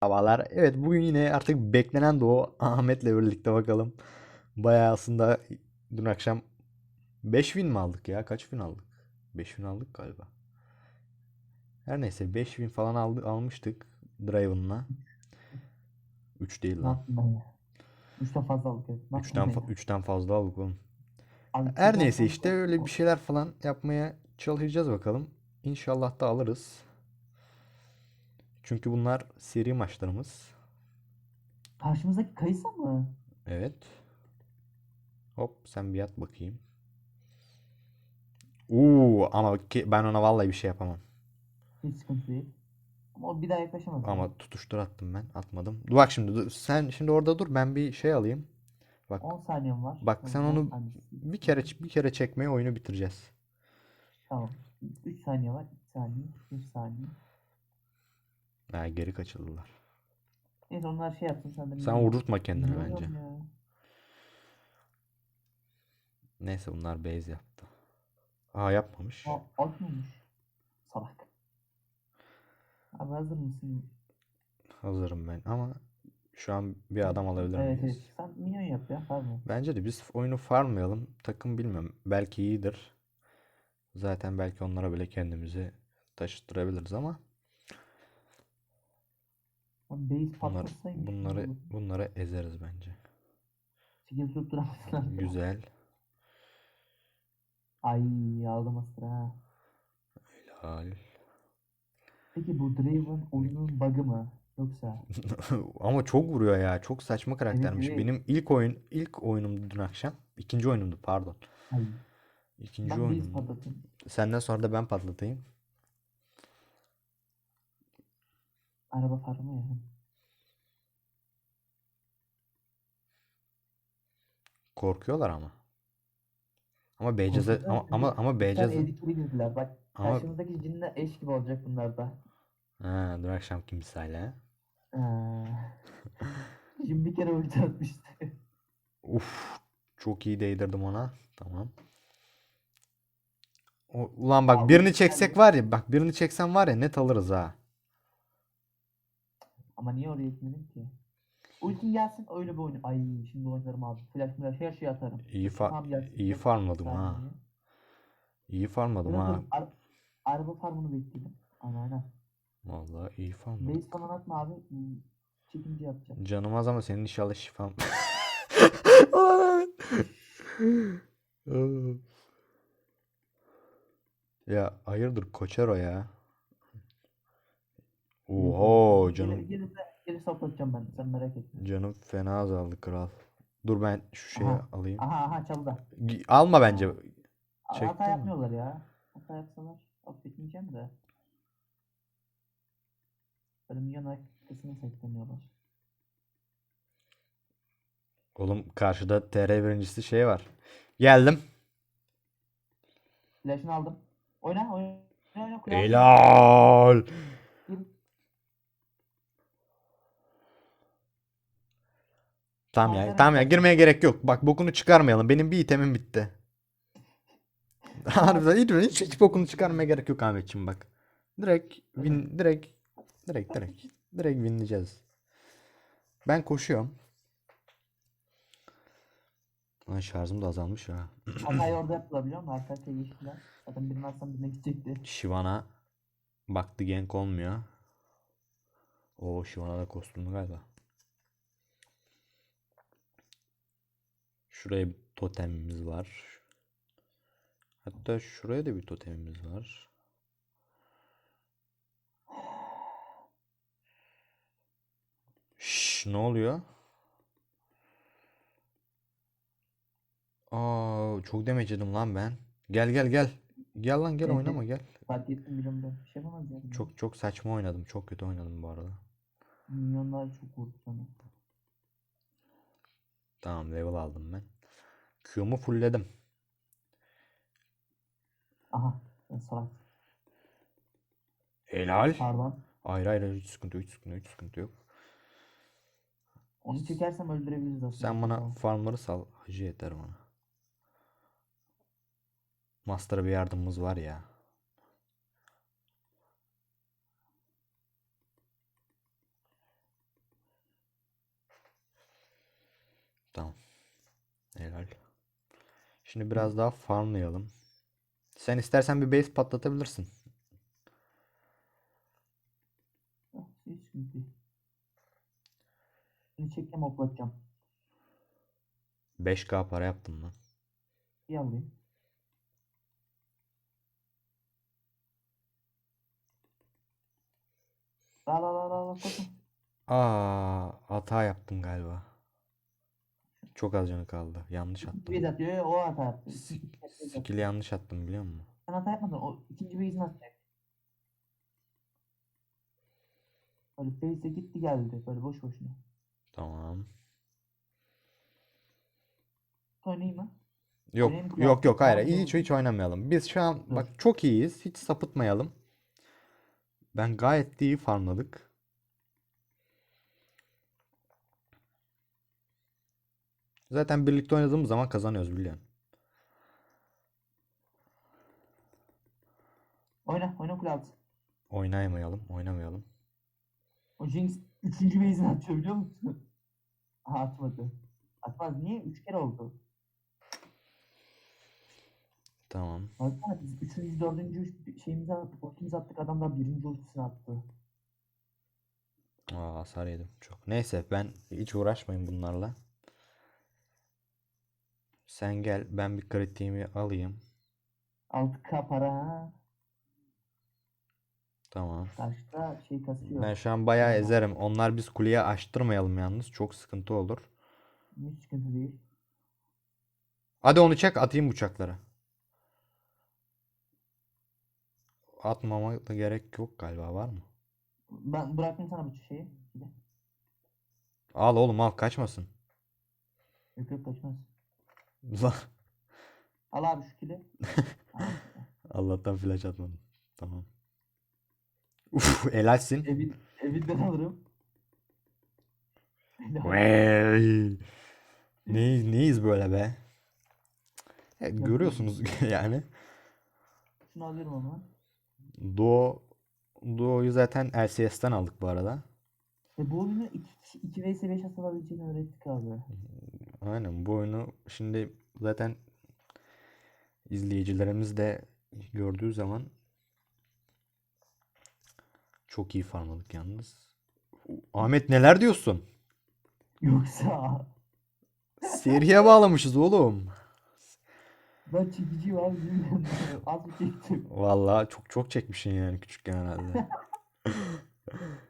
Havalar. Evet bugün yine artık beklenen o Ahmet'le birlikte bakalım. Bayağı aslında dün akşam 5 win mi aldık ya? Kaç win aldık? 5 win aldık galiba. Her neyse 5 win falan aldı, almıştık Draven'la. 3 değil lan. yaptım ben ya? Üçten fazla aldık. evet. Ne 3'ten yaptım ben ya? 3'ten fazla aldık oğlum. Her neyse işte öyle bir şeyler falan yapmaya çalışacağız bakalım. İnşallah da alırız. Çünkü bunlar seri maçlarımız. Karşımızdaki Kayısa mı? Evet. Hop sen bir yat bakayım. Uuu ama ki ben ona vallahi bir şey yapamam. Hiç sıkıntı değil. Ama o bir daha yaklaşamaz. Ama tutuştur attım ben. Atmadım. Dur bak şimdi dur. sen şimdi orada dur ben bir şey alayım. Bak 10 saniyem var. Bak sen onu bir kere bir kere çekmeye oyunu bitireceğiz. Tamam. 3 saniye var. 2 saniye. 1 saniye. Ha, geri kaçırdılar. Neyse onlar şey sen de. Sen vurdurtma kendini minyon bence. ya. Neyse bunlar base yaptı. Aa yapmamış. Aa, atmamış. Salak. Abi hazır mısın? Hazırım ben ama şu an bir adam alabilir Evet miyiz? evet. Sen minyon yap ya. Pardon. Bence de biz oyunu farmlayalım. Takım bilmiyorum. Belki iyidir. Zaten belki onlara bile kendimizi taşıttırabiliriz ama base bunlar, patlatsaymış. bunları bunları ezeriz bence. Çekil tutturamazlar. Güzel. Ay aldım astra. Helal. Peki bu Draven oyunun bug'ı mı? Yoksa Ama çok vuruyor ya. Çok saçma karaktermiş. evet. Benim ilk oyun ilk oyunumdu dün akşam. İkinci oyunumdu pardon. Ay, İkinci ben base oyunum. patlatayım. Senden sonra da ben patlatayım. Araba farmı ya. Korkuyorlar ama. Ama Beycaz'a Korkuyorlar ama ama çünkü ama bir tane editleri girdiler. Bak Ama- karşımızdaki cinle eş gibi olacak bunlar da. ha, dün akşamki misale. Ee, Şimdi bir kere ulti atmıştı. Uf, çok iyi değdirdim ona. Tamam. O, ulan bak Abi, birini yani- çeksek var ya bak birini çeksen var ya net alırız ha. Ama niye oraya gitmedim ki? Ultim gelsin öyle bir oyun. Ay şimdi oynarım abi. Flash flash her şeyi atarım. İyi fa gelsin. iyi farmladım ha. İyi farmladım Dur, ha. ar- araba farmını bekledim. Aynen aynen. Vallahi iyi farmladım. Base falan atma abi. Çekince yapacağım. Canım az ama senin inşallah şifan. Ya hayırdır Koçero ya. Oho canım Geri, geri, saplatacağım ben. Sen merak etme. canım fena azaldı kral. Dur ben şu şeyi Aha. alayım. Aha aha çaldı. Gi- Alma bence. Çektin Hata mi? yapmıyorlar ya. Hata yapsalar affetmeyeceğim de. Böyle milyon arkasına sakleniyorlar. Oğlum karşıda TR birincisi şey var. Geldim. Flash'ını aldım. Oyna oyna. oyna al. Helal. Tamam ya, tamam ya girmeye gerek yok. Bak bokunu çıkarmayalım. Benim bir itemim bitti. Harbiden hiç, hiç, hiç bokunu çıkarmaya gerek yok Ahmetciğim bak. Direkt win, direkt direkt direkt direkt winleyeceğiz. Ben koşuyorum. Ay şarjım da azalmış ya. Hatayı orada yaptılar biliyor musun? Arka arkaya geçtiler. Zaten birini atsam birine gidecekti. Shyvana baktı gank olmuyor. O Shyvana da kostümlü galiba. Şuraya bir totemimiz var. Hatta şuraya da bir totemimiz var. Şş, ne oluyor? Aa, çok damage yedim lan ben. Gel gel gel. Gel lan gel oynama gel. Fark ettim. Bir şey yapamaz yani. Çok çok saçma oynadım. Çok kötü oynadım bu arada. Milyonlar çok vurdu sana. Tamam level aldım ben. Q'mu fullledim. Aha. Salak. Helal. Pardon. Hayır hayır hiç sıkıntı yok hiç sıkıntı hiç sıkıntı yok. Onu çekersem öldürebiliriz aslında. Sen bana farmları sal. Hacı yeter bana. Master'a bir yardımımız var ya. Tamam. Helal. Şimdi biraz daha farmlayalım. Sen istersen bir base patlatabilirsin. Şimdi çekeceğim hoplatacağım. 5k para yaptım lan. Bir alayım. La la la la la. Aa, hata yaptım galiba. Çok az canı kaldı. Yanlış attım. Bir atıyor o hata yaptı. S- İkinci bir atıyor. Skill yanlış attım biliyor musun? Sen hata yapmadın. O ikinci base'ini atacak. Böyle base'e gitti geldi. Böyle boş boşuna. Tamam. Oynayayım mı? Yok Benim yok yok hayır kulağım hiç hiç oynamayalım. Biz şu an bak çok iyiyiz. Hiç sapıtmayalım. Ben gayet iyi farmladık. Zaten birlikte oynadığımız zaman kazanıyoruz biliyorsun. Oyna. Oyna kule altı. Oynayamayalım, oynamayalım. O Jinx üçüncü base'ini atıyor biliyor musun? Aha atmadı. Atmaz. Niye? Üç kere oldu. Tamam. Baksana biz üçüncü, dördüncü şeyimizi attık. Ultimizi attık. Adam da birinci ultisini attı. Aa, hasar yedim çok. Neyse ben hiç uğraşmayın bunlarla. Sen gel ben bir kritiğimi alayım. 6k para ha. Tamam. Karşıda şey kasıyor. Ben şu an bayağı ezerim. Onlar biz kuleye açtırmayalım yalnız. Çok sıkıntı olur. Hiç sıkıntı değil. Hadi onu çek atayım bıçaklara. Atmama da gerek yok galiba var mı? Ben bıraktım sana bu şeyi. Al oğlum al kaçmasın. Yok yok kaçmaz. Al abi şu kili. Al. Allah'tan flash atmadım. Tamam. Uf helalsin. Evin, evinden alırım. Vey. Ne, neyiz böyle be? Evet, görüyorsunuz yani. Şunu alıyorum ama. Doğu Doğu'yu zaten LCS'ten aldık bu arada. Ve bu oyunu 2 kişi 2 vs 5 atılabileceğini öğrettik abi. Aynen bu oyunu şimdi zaten izleyicilerimiz de gördüğü zaman çok iyi farmladık yalnız. Ahmet neler diyorsun? Yoksa Seriye bağlamışız oğlum. ben abi bilmiyorum. Az bir çektim. Vallahi çok çok çekmişsin yani küçükken herhalde.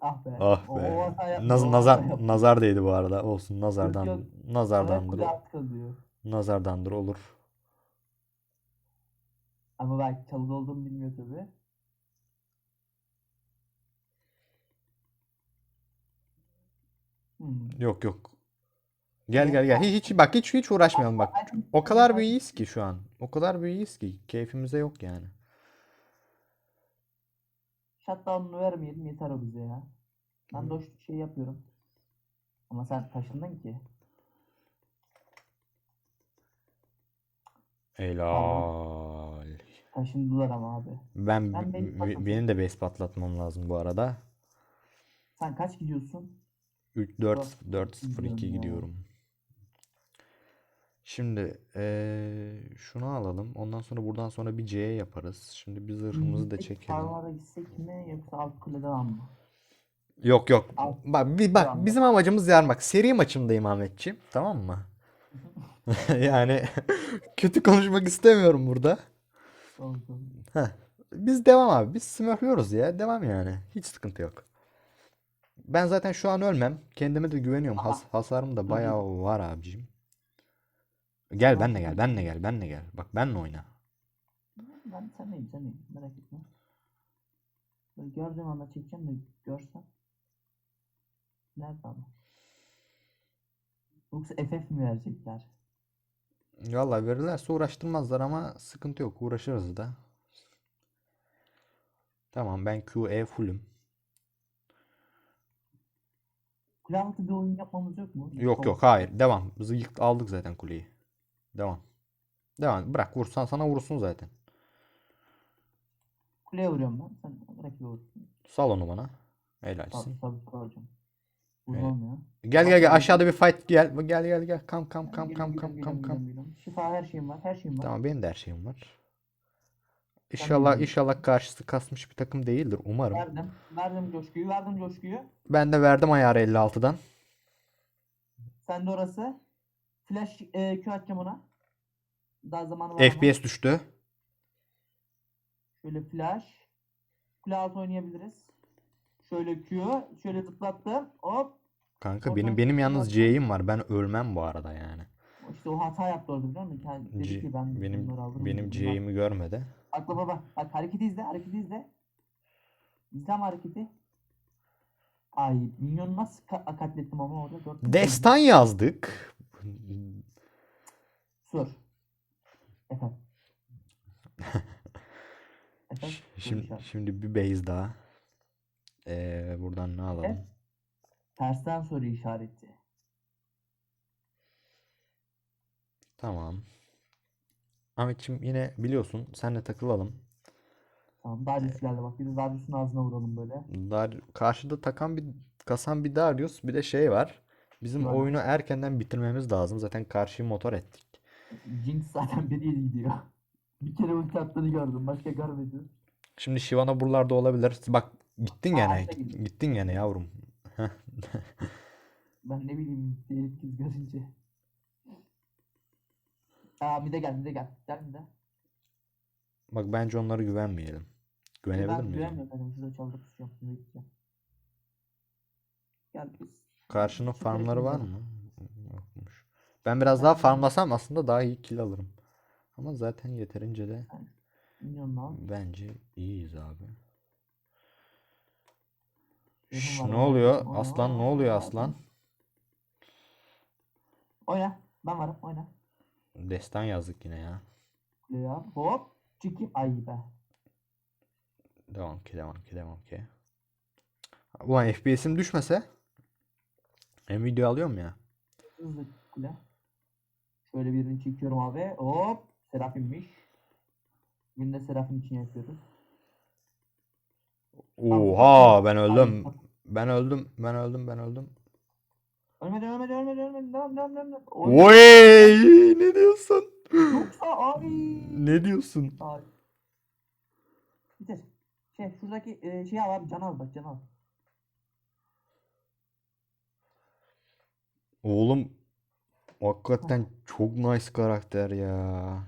Ah be. Ah be. o hata Naz- nazar hata nazar değdi bu arada. Olsun nazardan yok. nazardandır. Alt kalıyor. Nazardandır olur. Ama belki çalıda olduğumu bilmiyor tabii. Hmm. Yok yok. Gel gel gel. Hiç hiç- bak hiç hiç uğraşmayalım bak. O kadar büyüyüz ki şu an. O kadar büyüyüz ki keyfimize yok yani. Shutdown'unu vermeyelim yeter o bize ya. Ben de o şey yapıyorum. Ama sen taşındın ki. Helal. Taşındılar ama abi. Ben Ben base benim de base patlatmam lazım bu arada. Sen kaç gidiyorsun? 3 4 4 0 gidiyorum 2 ya. gidiyorum. Şimdi eee, şunu alalım. Ondan sonra buradan sonra bir C yaparız. Şimdi bir zırhımızı da çekelim. Parmağına gitsek mi yoksa alt kuleden mı? Yok yok. Bak bir bak bizim amacımız yarın bak seri maçındayım Ahmetciğim. Tamam mı? Yani kötü konuşmak istemiyorum burada. Heh. Biz devam abi. Biz smurfluyoruz ya. Devam yani. Hiç sıkıntı yok. Ben zaten şu an ölmem. Kendime de güveniyorum. Has hasarım da bayağı var abicim. Gel benle gel. Benle gel. Benle gel. Bak benle oyna. Ben sen neyim sen neyim merak etme. Böyle gördüğüm anda çekeceğim de görsem. Nerede ama? Yoksa FF mi verecekler? Vallahi verirlerse uğraştırmazlar ama sıkıntı yok. Uğraşırız da. Tamam ben QE fullüm. Kule altı bir oyun yapmamız yok mu? Yok yok hayır. Devam. Biz aldık zaten kuleyi. Devam. Devam. Bırak vursan sana vursun zaten. Kuleye vuruyorum ben. Sen rakibe vurursun. Sal onu bana. Helalsin. tabii tabii hocam. Evet. olmuyor. Gel gel gel aşağıda bir fight gel. Gel gel gel. Kam kam kam kam kam kam kam. Şifa her şeyim var. Her şeyim var. Tamam benim de her şeyim var. İnşallah inşallah karşısı kasmış bir takım değildir umarım. Verdim. Verdim coşkuyu. Verdim coşkuyu. Ben de verdim ayarı 56'dan. Sen de orası. Flash e, Q atacağım ona. Daha zamanı var. FPS düştü. Şöyle flash. Kule altı oynayabiliriz. Şöyle Q. Şöyle zıplattım. Hop. Kanka Oradan benim benim yalnız. C'yim var. Ben ölmem bu arada yani. İşte o hata yaptı orada biliyor musun? Kendi dedi ki ben benim benim C'imi görmedi. Bak baba bak. Hareketi izle. Hareketi izle. İzle ama hareketi. Ay minyonu nasıl ka- katlettim ama orada. Dört. Destan yazdık. Sor. Efendim. Efendim. Şimdi Şimdi... bir base daha. Ee, buradan ne alalım? Tersten soru işareti. Tamam. Ahmetciğim yine biliyorsun senle takılalım. Tamam Darius geldi bak. Bir de Darius'un ağzına vuralım böyle. Dar karşıda takan bir kasan bir Darius bir de şey var. Bizim Var. oyunu erkenden bitirmemiz lazım. Zaten karşıyı motor ettik. Jinx zaten bir yeri gidiyor. Bir kere ulti attığını gördüm. Başka görmedim. Şimdi Shyvana buralarda olabilir. Bak gittin Aa, gene. gidiyor. Gittin gene yavrum. Ben ne bileyim diye kız görünce. Aa bir de gel bir de gel. Gel bir de. Bak bence onlara güvenmeyelim. Güvenebilir Ben miyiz? güvenmiyorum. Benim şurada çaldık. Şimdi gideceğim. Gel biz. Karşının farmları var mı? Yokmuş. Ben biraz daha farmlasam aslında daha iyi kill alırım. Ama zaten yeterince de bence iyiyiz abi. Şş, ne oluyor? Aslan ne oluyor aslan? Oyna. Ben varım. Oyna. Destan yazdık yine ya. Al. Hop. Çıkayım. Ay be. Devam ki devam ki devam ki. Ulan FPS'im düşmese hem video alıyorum ya. Hızlı kule. Şöyle birini çekiyorum abi. Hop. Serafimmiş. Bugün de Serafin için yapıyoruz. Oha ben öldüm. Ben öldüm. Ben öldüm. Ben öldüm. Ölmedi ölmedi ölmedi ölmedi. Devam devam devam. Oy! Ne diyorsun? Yoksa abi. Ne diyorsun? Abi. Bitir. Şey şuradaki e, şey al abi can al bak can al. Oğlum hakikaten çok nice karakter ya.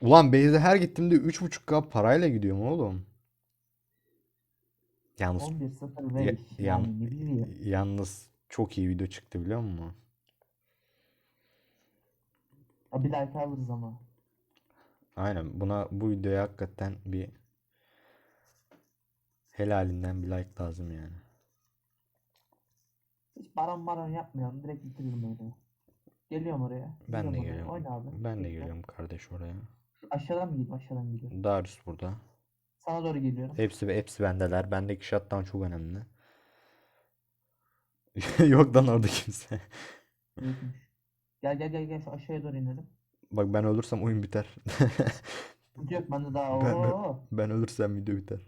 Ulan base'e her gittiğimde 3.5k parayla gidiyorum oğlum. Yalnız 11-0 ya- 5 yan- yani yalnız çok iyi video çıktı biliyor musun? Ya bir like alırız ama. Aynen buna bu videoya hakikaten bir helalinden bir like lazım yani. Hiç baron baron yapmayalım. Direkt bitirelim öyle. Geliyorum oraya. Ben de oraya. geliyorum. Oyna abi. Ben de Bekle. geliyorum kardeş oraya. Aşağıdan mı gideyim? Aşağıdan gidiyorum. Darius burada. Sana doğru geliyorum. Hepsi hepsi bendeler. Bendeki shutdown çok önemli. Yok lan orada kimse. Gel gel gel gel şu aşağıya doğru inelim. Bak ben ölürsem oyun biter. Yok bende daha. Ben- ben-. Ben ölürsem video biter.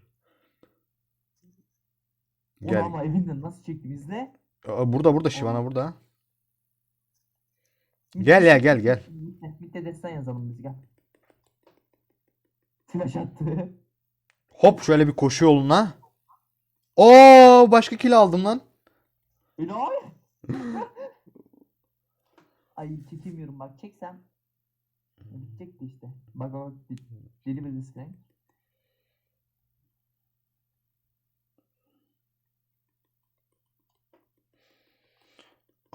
Gel. ama evinden nasıl çektim izle. Aa, burada burada Shyvana burada. Gel ya, gel, gel. Mitte, mitte destan yazalım biz gel. Flash attı. Hop şöyle bir koşu yoluna. Oo başka kill aldım lan. Helal. Ay çekemiyorum bak çeksem. Bitecekti işte. Bak bak deli bir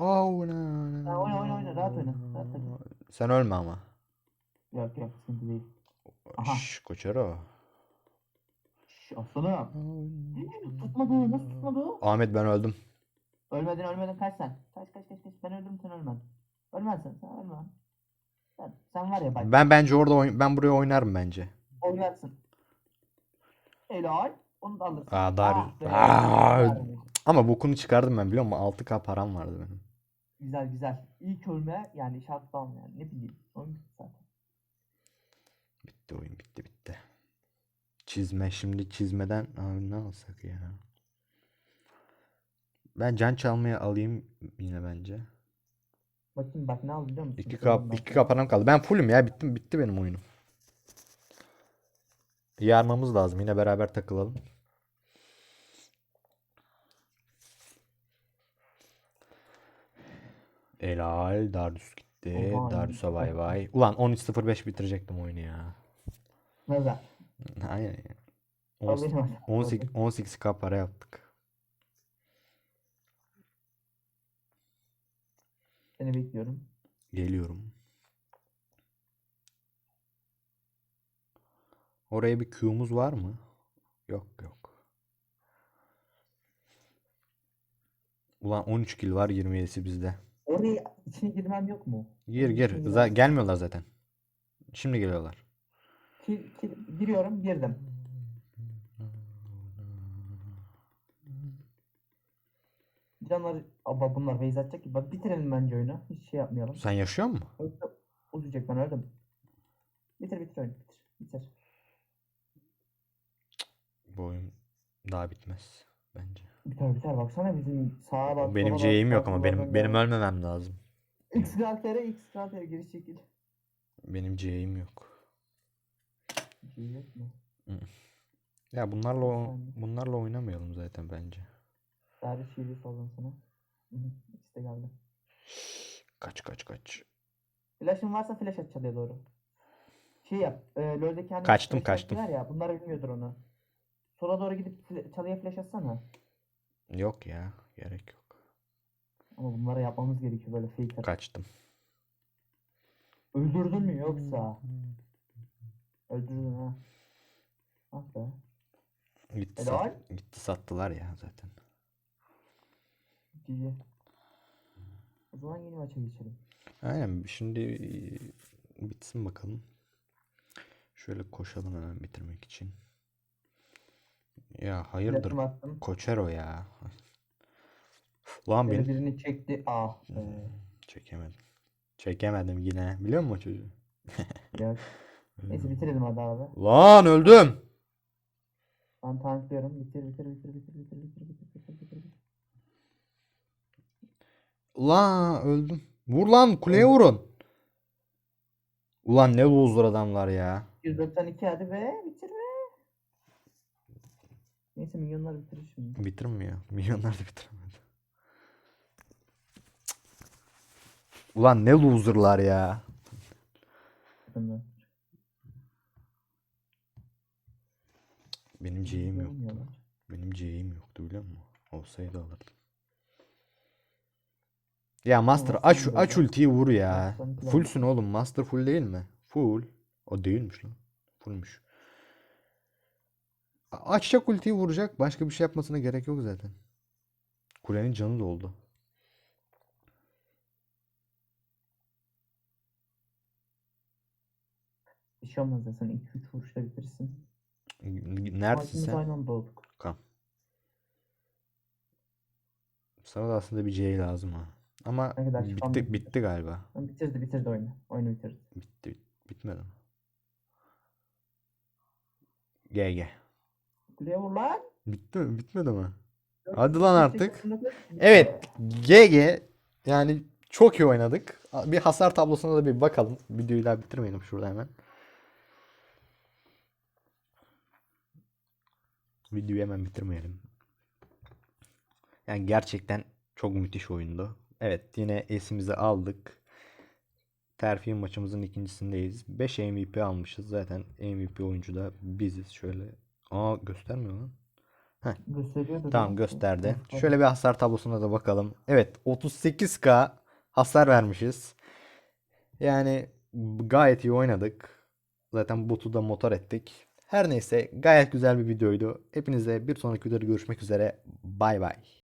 risk Oh, na, Ha, oyna, oyna, oyna, rahat oyna, rahat oyna. Sen ölme ama. Yok yok sıkıntı değil. Aha. Şş koçero. Şş, aslanım. Tutmadı nasıl tutmadı? Ahmet ben öldüm. Ölmedin ölmedin kaç sen. Kaç kaç kaç kaç ben öldüm sen ölmedin. Ölmezsen sen ölme. Sen, sen var ya bak Ben bence orada oyn- ben buraya oynarım bence. oynarsın. Helal. Onu da alırsın. Aa, Darius. Ah Aa, güzel. Ama bokunu çıkardım ben biliyor musun? 6k param vardı benim. Güzel güzel. İlk ölme yani shutdown yani ne bileyim. Oyun bitti zaten. Bitti oyun bitti bitti. Çizme şimdi çizmeden abi ne alsak ya? Ben can çalmaya alayım yine bence. Bakayım bak ne aldım biliyor musun? İki kap iki kapanam kaldı. Ben fullüm ya. Bittim bitti benim oyunum. Yarmamız lazım. Yine beraber takılalım. Helal. Dardus gitti. Oha, Dardus'a bay bay. Ulan 13.05 bitirecektim oyunu ya. Neden? Aynen ya. Alayım hadi. 18 18k para yaptık. Seni bekliyorum. Geliyorum. Oraya bir Q'muz var mı? Yok yok. Ulan 13 kill var 27'si bizde. Oraya içine girmem yok mu? Gir gir. Za- gelmiyorlar zaten. Şimdi geliyorlar. Kil, kil, giriyorum girdim. Canlar Aba bunlar base atacak ki. Bak bitirelim bence oyunu. Hiç şey yapmayalım. Sen yaşıyor musun? Yoksa uzayacak ben öldüm. Bitir bitir oyunu bitir. Bitir. Bu oyun daha bitmez bence. Biter biter baksana bizim sağa bak. Benim sola bak, C'im yok sağa ama sola benim bak. benim ölmemem lazım. X karakteri X karakteri geri çekil. Benim C'im yok. C yok mu? Ya bunlarla o- Efendim? bunlarla oynamayalım zaten bence. Derdi şiiri sordum sana. Hı hı, İkisi de geldi. Kaç kaç kaç. Flash'ın varsa flash at çalıya doğru. Şey yap. E, LoL'deki hani Kaçtım, flash kaçtım. attılar ya. Bunlar bilmiyordur onu. Sola doğru gidip fla- çalıya flash atsana. Yok ya. Gerek yok. Ama bunları yapmamız gerekiyor böyle at. Kaçtım. Öldürdün mü yoksa? Öldürdün ha. Ah be. Gitti, Helal. sat- gitti sattılar ya zaten. GG. O zaman yeni maça geçelim. Aynen şimdi e, bitsin bakalım. Şöyle koşalım hemen bitirmek için. Ya hayırdır attım. Koçero ya. Ulan Böyle beni birini çekti. Ah be. çekemedim. Çekemedim yine. Biliyor musun o çocuğu? Neyse bitirelim hadi abi. Lan öldüm. Ben tanklıyorum. Bitir bitir bitir bitir bitir bitir bitir bitir bitir bitir. Ulan öldüm. Vur lan kuleye vurun. Ulan ne loser adamlar ya. 192 hadi be bitir be. Neyse milyonlar bitirir şimdi. Bitirmiyor. Milyonlar da bitiremedi. Ulan ne loserlar ya. Benim C'im yoktu. Benim C'im yoktu biliyor musun? Olsaydı alırdım. Ya Master aç aç ultiyi vur ya. Fullsün oğlum. Master full değil mi? Full. O değilmiş lan. Fullmüş. Açacak ultiyi vuracak. Başka bir şey yapmasına gerek yok zaten. Kulenin canı doldu. Bir şey olmaz ya sen 2-3 vuruşta bitirsin. Neredesin Ama ikimiz sen? aynı anda. Tamam. Sana da aslında bir C lazım ha. Ama Ne kadar çıkan bitti bitti. bitti galiba. Bitirdi bitirdi oyunu. Oyunu bitirdi. Bitti. Bitmedi mi? GG. Lan. Bitti mi? Bitmedi mi? Hadi lan artık. Evet. GG. Yani çok iyi oynadık. Bir hasar tablosuna da bir bakalım. Videoyu daha bitirmeyelim şurada hemen. Videoyu hemen bitirmeyelim. Yani gerçekten çok müthiş oyundu. Evet yine esimizi aldık. Terfi maçımızın ikincisindeyiz. 5 MVP almışız. Zaten MVP oyuncu da biziz. Şöyle. Aa göstermiyor lan. Gösteriyordu. Tamam gösterdi. Şöyle bir hasar tablosuna da bakalım. Evet 38k hasar vermişiz. Yani gayet iyi oynadık. Zaten botu da motor ettik. Her neyse gayet güzel bir videoydu. Hepinize bir sonraki videoda görüşmek üzere. Bay bay.